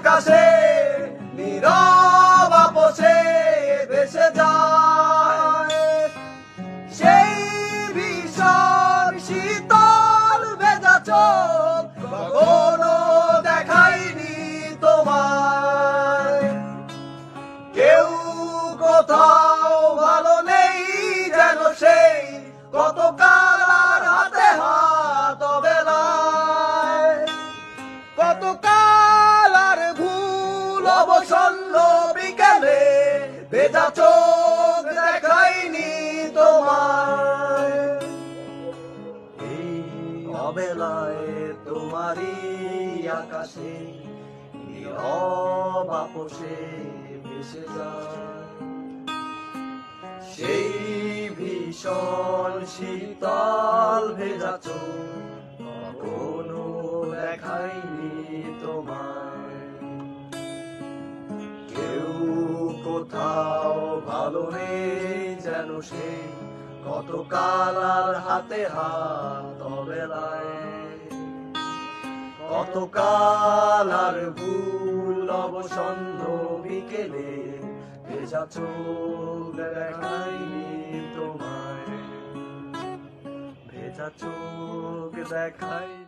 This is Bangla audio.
আকাশে, নীরব আপোষে ভেসে যায়। সেই ভীষণ শীতল ভেজা চোখ কখনো দেখাইনি তোমায়। কেউ কোথাও ভালো নেই যেন সেই কত কালার হাতে হাত ভুল অবসন্ন বিকেলে ভেজা চোখ দেখাইনি তোমায়। এই অবেলায় তোমারই আকাশে যায়। সেই ভীষণ শীতল ভেজা কখনো দেখাইনি তোমায়। কোথাও ভালো নেই যেন সে। কত কালার হাতে হাত বেলায় কত কালার ভুল অবসন্ন বিকেলে ভেজা চোখ দেখাইনি তোমায়। ভেজা চোখ দেখাই